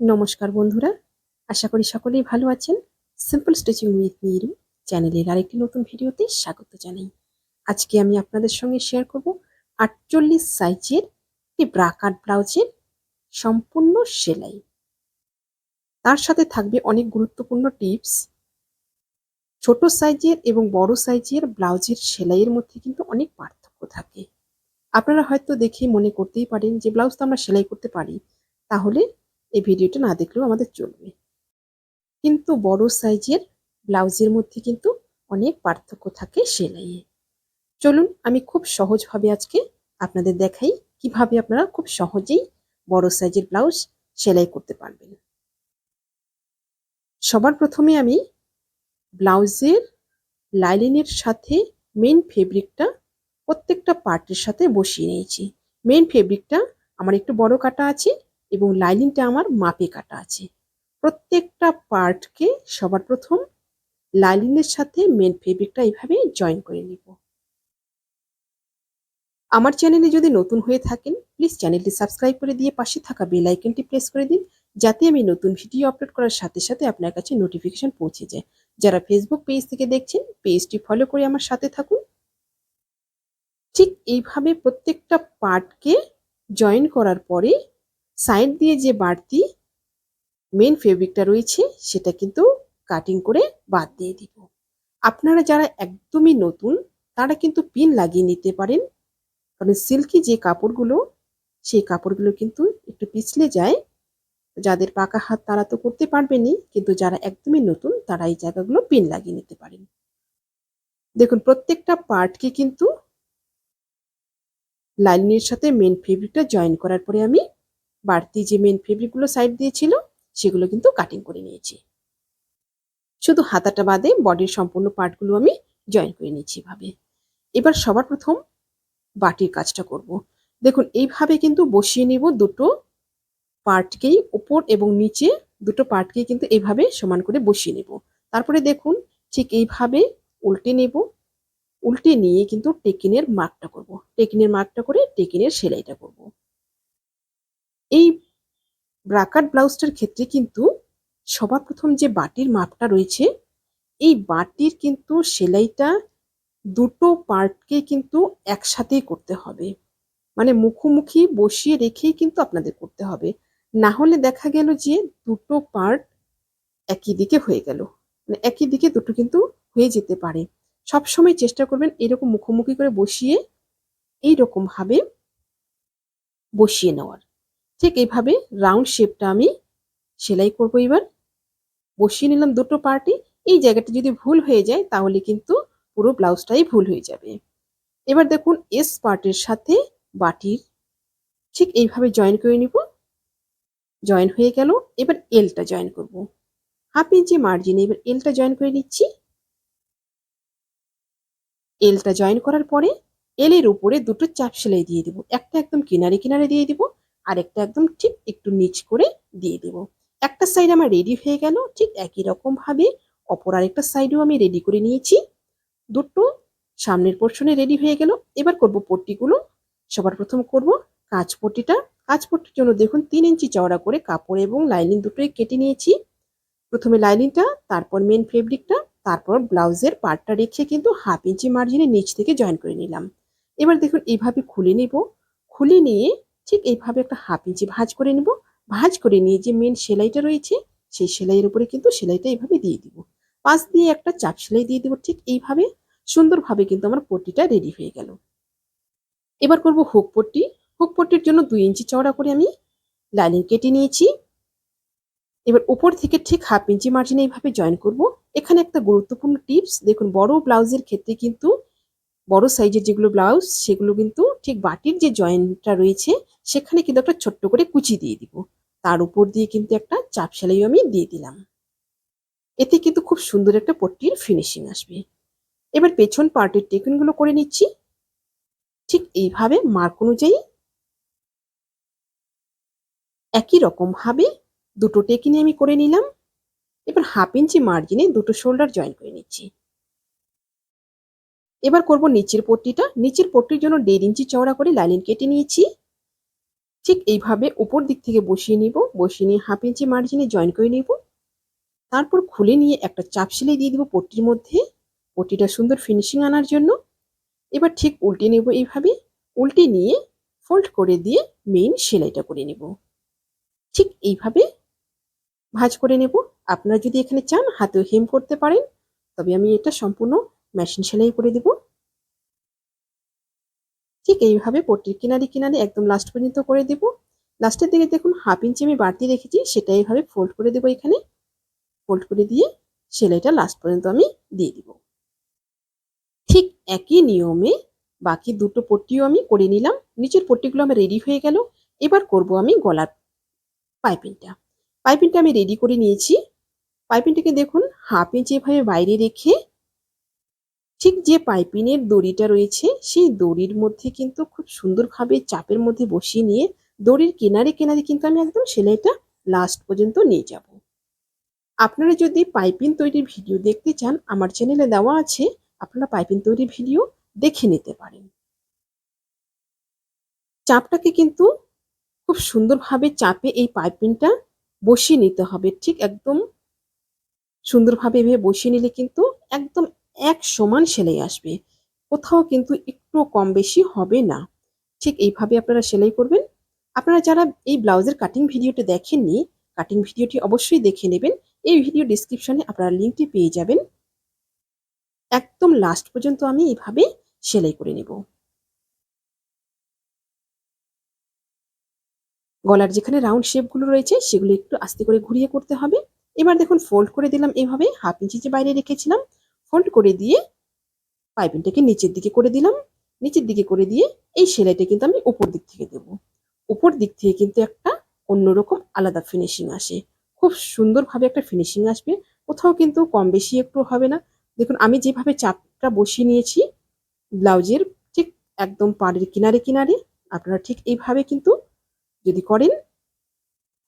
নমস্কার বন্ধুরা, আশা করি সকলেই ভালো আছেন। সিম্পল স্টিচিং উইথ মিরু চ্যানেলের আরেকটি নতুন ভিডিওতে স্বাগত জানাই। আজকে আমি আপনাদের সঙ্গে শেয়ার করব আটচল্লিশ সাইজের একটি ব্রাকাট ব্লাউজের সম্পূর্ণ সেলাই। তার সাথে থাকবে অনেক গুরুত্বপূর্ণ টিপস ছোট সাইজের এবং বড় সাইজের ব্লাউজের সেলাইয়ের মধ্যে কিন্তু অনেক পার্থক্য থাকে। আপনারা হয়তো দেখে মনে করতেই পারেন যে ব্লাউজ তো আমরা সেলাই করতে পারি। তাহলে এই ভিডিওটা না দেখলেও আমাদের চলবে। কিন্তু বড় সাইজের ব্লাউজের মধ্যে কিন্তু অনেক পার্থক্য থাকে সেলাইয়ে। চলুন আমি খুব সহজভাবে আজকে আপনাদের দেখাই কীভাবে আপনারা খুব সহজেই বড় সাইজের ব্লাউজ সেলাই করতে পারবেন। সবার প্রথমে আমি ব্লাউজের লাইলিনের সাথে মেন ফেব্রিকটা প্রত্যেকটা পার্টের সাথে বসিয়ে নিয়েছি। মেন ফেব্রিকটা আমার একটু বড় কাটা আছে এবং লাইনিংটা আমার মাপে কাটা আছে। প্রত্যেকটা পার্টকে সবার প্রথম লাইনিংয়ের সাথে মেন ফেব্রিকটা এইভাবে জয়েন করে নিব। আমার চ্যানেলে যদি নতুন হয়ে থাকেন প্লিজ চ্যানেলটি সাবস্ক্রাইব করে দিয়ে পাশে থাকা বেল আইকনটি প্রেস করে দিন, যাতে আমি নতুন ভিডিও আপলোড করার সাথে সাথে আপনার কাছে নোটিফিকেশন পৌঁছে যায়। যারা ফেসবুক পেজ থেকে দেখছেন পেজটি ফলো করে আমার সাথে থাকুন। ঠিক এইভাবে প্রত্যেকটা পার্টকে জয়েন করার পরে সাইড দিয়ে যে বাড়তি মেন ফেব্রিকটা রয়েছে, সেটা কিন্তু কাটিং করে বাদ দিয়ে দিব। আপনারা যারা একদমই নতুন, তারা কিন্তু পিন লাগিয়ে নিতে পারেন। কারণ সিল্কি যে কাপড়গুলো, সেই কাপড়গুলো কিন্তু একটু পিছলে যায়। যাদের পাকা হাত তারা তো করতে পারবেনই, কিন্তু যারা একদমই নতুন, তারা এই জায়গাগুলো পিন লাগিয়ে নিতে পারেন। দেখুন, প্রত্যেকটা পার্টকে কিন্তু লাইনের সাথে মেন ফেব্রিকটা জয়েন করার পরে আমি বাড়তি যে মেন ফেব্রিকগুলো সাইড দিয়েছিল, সেগুলো কিন্তু কাটিং করে নিয়েছি শুধু হাতাটা বাদে বডির সম্পূর্ণ পার্টগুলো আমি জয়েন করে নিয়েছি এভাবে এবার সবার প্রথম বাটির কাজটা করব। দেখুন, এইভাবে কিন্তু বসিয়ে নিব দুটো পার্টকেই উপর এবং নিচে দুটো পার্টকেই কিন্তু এইভাবে সমান করে বসিয়ে নেব তারপরে দেখুন, ঠিক এইভাবে উল্টে নেব উল্টে নিয়ে কিন্তু টেকিনের মার্কটা করব। টেকিনের মার্কটা করে টেকিনের সেলাইটা করব। এই ব্রাকাট ব্লাউজটার ক্ষেত্রে কিন্তু সবার প্রথম যে বাটির মাপটা রয়েছে, এই বাটির কিন্তু সেলাইটা দুটো পার্টকে কিন্তু একসাথেই করতে হবে। মানে মুখোমুখি বসিয়ে রেখেই কিন্তু আপনাদের করতে হবে। না হলে দেখা গেল যে দুটো পার্ট একই দিকে হয়ে গেল। মানে একই দিকে দুটো কিন্তু হয়ে যেতে পারে। সবসময় চেষ্টা করবেন এরকম মুখোমুখি করে বসিয়ে এইরকম ভাবে বসিয়ে নেওয়ার। ঠিক এইভাবে রাউন্ড শেপটা আমি সেলাই করব এবার। বসিয়ে নিলাম দুটো পার্টি। এই জায়গাটা যদি ভুল হয়ে যায়, তাহলে কিন্তু পুরো ব্লাউজটাই ভুল হয়ে যাবে। এবার দেখুন এস পার্টের সাথে বাটির ঠিক এইভাবে জয়েন করে নিব। জয়েন হয়ে গেল। এবার এলটা জয়েন করব। হাফ ইঞ্চি মার্জিনে এবার এলটা জয়েন করে নিচ্ছি। এলটা জয়েন করার পরে এলের উপরে দুটো চাপ সেলাই দিয়ে দিব। একটা একদম কিনারে কিনারে দিয়ে দিব। আর একটা একদম ঠিক একটু নিচ করে দিয়ে দেব। একটা সাইড আমার রেডি হয়ে গেল, ঠিক একই রকম ভাবে অপর আরেকটা সাইডও আমি রেডি করে নিয়েছি। দুটো সামনের পোর্শনে রেডি হয়ে গেল। এবার করব পট্টিগুলো। সবার প্রথম করব কাঁচ পট্টিটা। কাঁচ পট্টির জন্য দেখুন তিন ইঞ্চি চওড়া করে কাপড় এবং লাইনিং দুটোই কেটে নিয়েছি। প্রথমে লাইনিংটা তারপর মেন ফেব্রিকটা তারপর ব্লাউজের পার্টটা রেখে কিন্তু হাফ ইঞ্চি মার্জিনে নিচ থেকে জয়েন করে নিলাম। এবার দেখুন এইভাবে খুলে নেব। খুলে নিয়ে ঠিক এইভাবে একটা হাফ ইঞ্চি ভাজ করে নেব। ভাঁজ করে নিয়ে যে মেন সেলাইটা রয়েছে, সেই সেলাইয়ের উপরে কিন্তু সেলাইটা এইভাবে দিয়ে দিব। পাশ দিয়ে একটা চাপ সেলাই দিয়ে দিব ঠিক এইভাবে। সুন্দরভাবে কিন্তু আমার পট্টিটা রেডি হয়ে গেল। এবার করব হুক পট্টি। হুক পট্টির জন্য দুই ইঞ্চি চওড়া করে আমি লাইনিং কেটে নিয়েছি। এবার উপর থেকে ঠিক হাফ ইঞ্চি মার্জিনে এইভাবে জয়েন করব। এখানে একটা গুরুত্বপূর্ণ টিপস দেখুন বড় ব্লাউজের ক্ষেত্রে কিন্তু বড় সাইজের যেগুলো ব্লাউজ সেগুলো কিন্তু ঠিক বাটির যে জয়েন্টটা রয়েছে, সেখানে কিন্তু একটা ছোট্ট করে কুচি দিয়ে দিব। তার উপর দিয়ে কিন্তু একটা চাপ সেলাইও আমি দিয়ে দিলাম। এতে কিন্তু খুব সুন্দর একটা পট্টির ফিনিশিং আসবে। এবার পেছন পার্টের টেকিনগুলো করে নিচ্ছি। ঠিক এইভাবে মার্ক অনুযায়ী একই রকম ভাবে দুটো টেকিনে আমি করে নিলাম। এবার হাফ ইঞ্চি মার্জিনে দুটো শোল্ডার জয়েন করে নিচ্ছি। এবার করব নিচের পট্টিটা। নিচের পট্টির জন্য দেড় ইঞ্চি চওড়া করে লাইনিং কেটে নিয়েছি। ঠিক এইভাবে উপর দিক থেকে বসিয়ে নিব। বসিয়ে নিয়ে হাফ ইঞ্চি মার্জিনে জয়েন করে নিব। তারপর খুলে নিয়ে একটা চাপ সেলাই দিয়ে দিব পট্টির মধ্যে। পট্টিটা সুন্দর ফিনিশিং আনার জন্য। এবার ঠিক উল্টে নেব এইভাবে। উল্টে নিয়ে ফোল্ড করে দিয়ে মেইন সেলাইটা করে নেব। ঠিক এইভাবে ভাঁজ করে নেব। আপনারা যদি এখানে চান, হাতেও হেম করতে পারেন। তবে আমি এটা সম্পূর্ণ মেশিন সেলাই করে দেব। ঠিক এইভাবে পট্টির কিনারে কিনারে একদম লাস্ট পর্যন্ত করে দেব। লাস্টের দিকে দেখুন হাফ ইঞ্চি আমি বাড়তি রেখেছি, সেটা এইভাবে ফোল্ড করে দেবো এখানে। ফোল্ড করে দিয়ে সেলাইটা লাস্ট পর্যন্ত আমি দিয়ে দিব। ঠিক একই নিয়মে বাকি দুটো পট্টিও আমি করে নিলাম। নিচের পট্টিগুলো আমার রেডি হয়ে গেল। এবার করব আমি গলার পাইপিংটা পাইপিংটা আমি রেডি করে নিয়েছি। পাইপিংটাকে দেখুন হাফ ইঞ্চি এভাবে বাইরে রেখে ঠিক যে পাইপিংয়ের দড়িটা রয়েছে, সেই দড়ির মধ্যে কিন্তু খুব সুন্দরভাবে চাপের মধ্যে বসিয়ে নিয়ে দড়ির কিনারে কিনারে কিন্তু আমি একদম সেলাইটা লাস্ট পর্যন্ত নিয়ে যাব। আপনারা যদি পাইপিন তৈরির ভিডিও দেখতে চান, আমার চ্যানেলে দেওয়া আছে, আপনারা পাইপিন তৈরির ভিডিও দেখে নিতে পারেন। চাপটাকে কিন্তু খুব সুন্দরভাবে চাপে এই পাইপিনটা বসিয়ে নিতে হবে। ঠিক একদম সুন্দরভাবে এভাবে বসিয়ে নিলে কিন্তু একদম এক সমান সেলাই আসবে। কোথাও কিন্তু একটু কম বেশি হবে না। ঠিক এইভাবে আপনারা সেলাই করবেন। আপনারা যারা এই ব্লাউজের কাটিং ভিডিওটি দেখেননি কাটিং ভিডিওটি অবশ্যই দেখে নেবেন। এই ভিডিও ডিসক্রিপশনে আপনারা লিঙ্কটি পেয়ে যাবেন। একদম লাস্ট পর্যন্ত আমি এইভাবে সেলাই করে নেব। গলার যেখানে রাউন্ড শেপগুলো রয়েছে, সেগুলো একটু আস্তে করে ঘুরিয়ে করতে হবে। এবার দেখুন ফোল্ড করে দিলাম এইভাবে হাফ ইঞ্চি যে বাইরে রেখেছিলাম ফোল্ড করে দিয়ে পাইপিংটাকে নিচের দিকে করে দিলাম। নিচের দিকে করে দিয়ে এই সেলাইটা কিন্তু আমি উপর দিক থেকে দেব। উপর দিক থেকে কিন্তু একটা অন্যরকম আলাদা ফিনিশিং আসে। খুব সুন্দরভাবে একটা ফিনিশিং আসবে। কোথাও কিন্তু কম বেশি একটু হবে না। দেখুন, আমি যেভাবে চাপটা বসিয়ে নিয়েছি, ব্লাউজের ঠিক একদম পাড়ের কিনারে কিনারে, আপনারা ঠিক এইভাবে কিন্তু যদি করেন,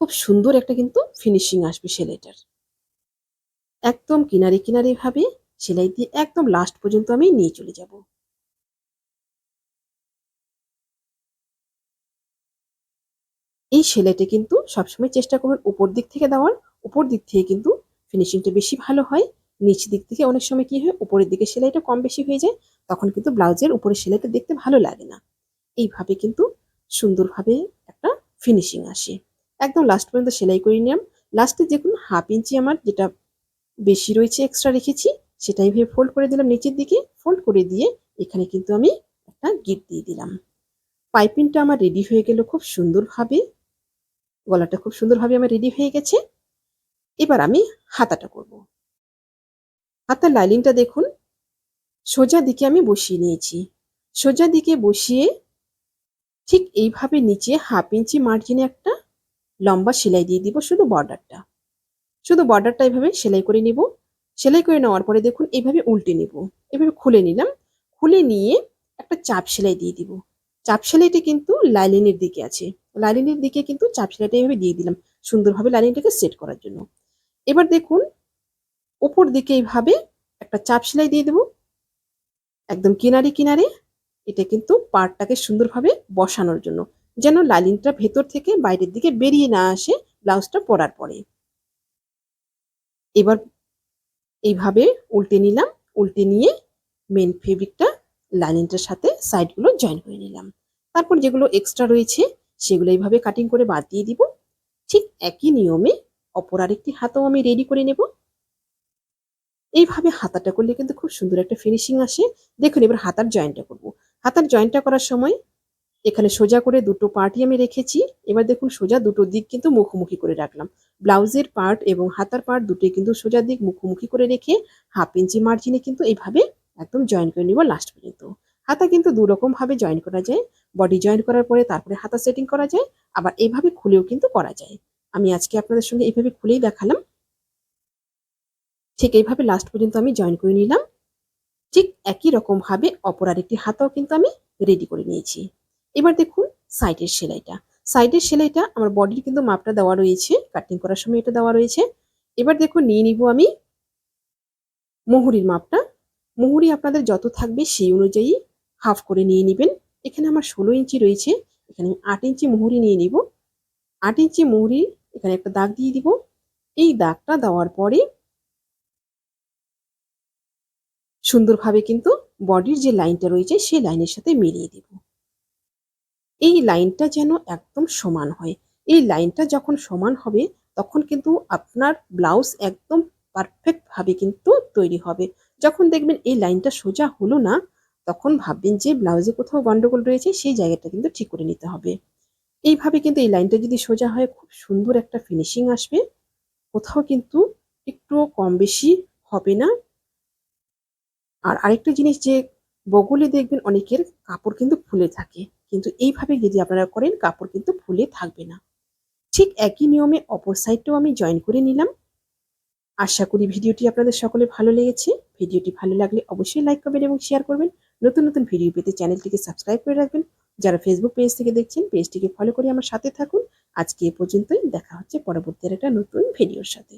খুব সুন্দর একটা কিন্তু ফিনিশিং আসবে সেলাইটার। একদম কিনারে কিনারে ভাবে সেলাই দিয়ে একদম লাস্ট পর্যন্ত আমি নিয়ে চলে যাব। এই সেলাইটা কিন্তু সবসময় চেষ্টা করবেন উপর দিক থেকে দেওয়ার। উপর দিক থেকে কিন্তু ফিনিশিংটা বেশি ভালো হয়। নিচ দিক থেকে অনেক সময় কি হয়, উপরের দিকে সেলাইটা কম বেশি হয়ে যায়, তখন কিন্তু ব্লাউজের উপরের সেলাইটা দেখতে ভালো লাগে না। এইভাবে কিন্তু সুন্দরভাবে একটা ফিনিশিং আসে। একদম লাস্ট পর্যন্ত সেলাই করে নিলাম। লাস্টে দেখুন হাফ ইঞ্চি আমার যেটা বেশি রয়েছে এক্সট্রা রেখেছি সেটাই ভেবে ফোল্ড করে দিলাম নিচের দিকে ফোল্ড করে দিয়ে এখানে কিন্তু আমি একটা গিট দিয়ে দিলাম। পাইপিংটা আমার রেডি হয়ে গেল খুব সুন্দরভাবে। গলাটা খুব সুন্দরভাবে আমার রেডি হয়ে গেছে। এবার আমি হাতাটা করব। হাতার লাইলিংটা দেখুন, সোজা দিকে আমি বসিয়ে নিয়েছি। সোজা দিকে বসিয়ে ঠিক এইভাবে নিচে হাফ ইঞ্চি মার্জিনে একটা লম্বা সেলাই দিয়ে দিব শুধু বর্ডারটা শুধু বর্ডারটা এইভাবে সেলাই করে নিব। সেলাই করে নেওয়ার পরে দেখুন এইভাবে উল্টে নিব। এভাবে খুলে নিলাম। খুলে নিয়ে একটা চাপ সেলাই দিয়ে দিব। চাপ সেলাইটা কিন্তু লাইলিনের দিকে আছে। লাইলিনের দিকে কিন্তু চাপ সেলাইটা এইভাবে দিয়ে দিলাম সুন্দরভাবে লাইলিনটাকে সেট করার জন্য। এবার দেখুন ওপর দিকে এইভাবে একটা চাপ সেলাই দিয়ে দেব। একদম কিনারে কিনারে এটা কিন্তু পার্টটাকে সুন্দরভাবে বসানোর জন্য, যেন লাইলিনটা ভেতর থেকে বাইরের দিকে বেরিয়ে না আসে ব্লাউজটা পরার পরে। এবার এইভাবে উল্টে নিলাম, উল্টে নিয়ে মেন ফেব্রিকটা লাইনিংটার সাথে সাইডগুলো জয়েন করে নিলাম। তারপর যেগুলো এক্সট্রা রয়েছে, সেগুলো এইভাবে কাটিং করে বাদ দিয়ে দিব। ঠিক একই নিয়মে অপর আরেকটি হাতও আমি রেডি করে নেব। এইভাবে হাতাটা করলে কিন্তু খুব সুন্দর একটা ফিনিশিং আসে। দেখুন, এবার হাতার জয়েন্টটা করব। হাতার জয়েন্টটা করার সময় এখানে সোজা করে দুটো পার্টই আমি রেখেছি। এবার দেখুন সোজা দুটো দিক কিন্তু মুখোমুখি করে রাখলাম। ব্লাউজের পার্ট এবং হাতার পার্ট দুটোই কিন্তু সোজা দিক মুখোমুখি করে রেখে হাফ ইঞ্চি মার্জিনে কিন্তু এইভাবে একদম জয়েন করে নিব লাস্ট পর্যন্ত। হাতা কিন্তু দু ভাবে জয়েন করা যায়। বডি জয়েন করার পরে তারপরে হাতা সেটিং করা যায়। আবার এইভাবে খুলেও কিন্তু করা যায়। আমি আজকে আপনাদের সঙ্গে এইভাবে খুলেই দেখালাম। ঠিক এইভাবে লাস্ট পর্যন্ত আমি জয়েন করে নিলাম। ঠিক একই রকম ভাবে অপর আরেকটি হাতাও কিন্তু আমি রেডি করে নিয়েছি। এবার দেখুন সাইডের সেলাইটা। সাইডের সেলাইটা আমার বডির কিন্তু মাপটা দেওয়া রয়েছে কাটিং করার সময় এটা দেওয়া রয়েছে। এবার দেখুন নিয়ে নিব আমি মুহুরির মাপটা। মুহুরি আপনাদের যত থাকবে সেই অনুযায়ী হাফ করে নিয়ে নেবেন। এখানে আমার ষোলো ইঞ্চি রয়েছে, এখানে আমি আট ইঞ্চি মুহুরি নিয়ে নিব। আট ইঞ্চি মুহুরি, এখানে একটা দাগ দিয়ে দিব। এই দাগটা দেওয়ার পরে সুন্দরভাবে কিন্তু বডির যে লাইনটা রয়েছে সেই লাইনের সাথে মিলিয়ে দিব। এই লাইনটা যেন একদম সমান হয়। এই লাইনটা যখন সমান হবে, তখন কিন্তু আপনার ব্লাউজ একদম পারফেক্টভাবে কিন্তু তৈরি হবে। যখন দেখবেন এই লাইনটা সোজা হলো না, তখন ভাববেন যে ব্লাউজে কোথাও গন্ডগোল রয়েছে, সেই জায়গাটা কিন্তু ঠিক করে নিতে হবে। এইভাবে কিন্তু এই লাইনটা যদি সোজা হয়, খুব সুন্দর একটা ফিনিশিং আসবে। কোথাও কিন্তু একটুও কম বেশি হবে না। আর আরেকটা জিনিস যে বগলে দেখবেন অনেকের কাপড় কিন্তু ফুলে থাকে। কিন্তু এইভাবে যদি আপনারা করেন, কাপড় কিন্তু ফুলে থাকবে না। ঠিক একই নিয়মে অপর সাইডটাও আমি জয়েন করে নিলাম। আশা করি ভিডিওটি আপনাদের সকলে ভালো লেগেছে। ভিডিওটি ভালো লাগলে অবশ্যই লাইক করবেন এবং শেয়ার করবেন। নতুন নতুন ভিডিও পেতে চ্যানেলটিকে সাবস্ক্রাইব করে রাখবেন। যারা ফেসবুক পেজ থেকে দেখছেন পেজটিকে ফলো করে আমার সাথে থাকুন। আজকে এ পর্যন্তই। দেখা হচ্ছে পরবর্তী একটা নতুন ভিডিওর সাথে।